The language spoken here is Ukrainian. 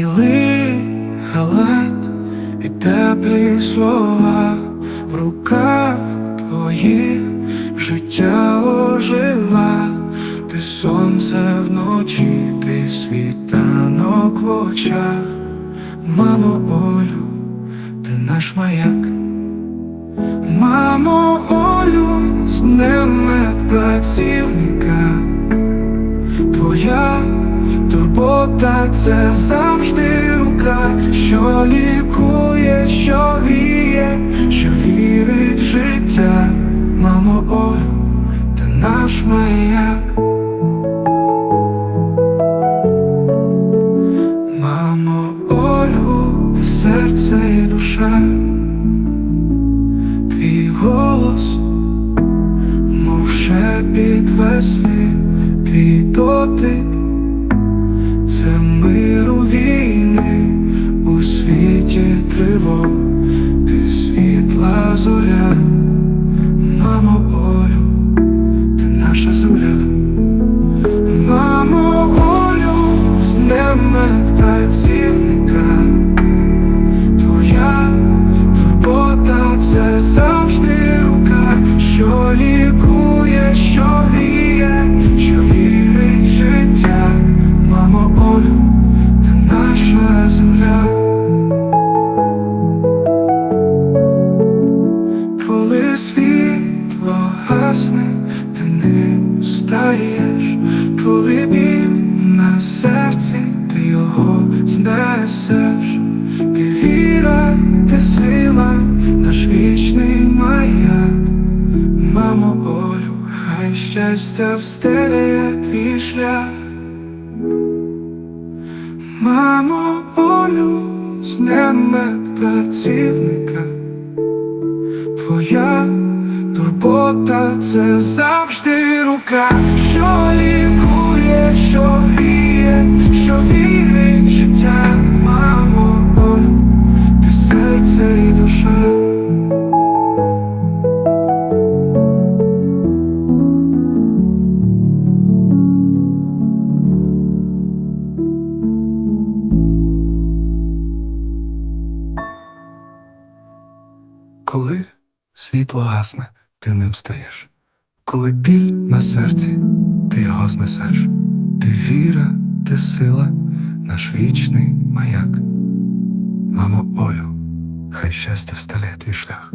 білий халат і теплі слова в руках твоїх. Життя ожила, ти сонце вночі, ти світанок в очах, мамо Олю, ти наш маяк. Мамо Олю, з днем медпрацівника. Твоя турбота це завжди рука, що лікує, що гріє, що вірить в життя. Мамо Олю, ти наш маяк. Мамо Олю, ти серце і душа. Твій голос, мов шепіт весни, твій дотик, лікує, що гріє, що вірить життя. Мамо Олю, ти наша земля. Коли світло гасне, ти ним стаєш, коли біль на серці, ти його знесеш, ти віра, ти сила, наш вічний щастя встеляє твій шлях. Мамо Олю, з днем медпрацівника Твоя турбота це завжди рука, що лікує, що гріє, що вірить в життя, мамо, Олю, ти серце і душа. Коли світло гасне, ти ним стаєш. Коли біль на серці, ти його знесеш. Ти віра, ти сила, наш вічний маяк. Мамо Олю, хай щастя встале твій шлях.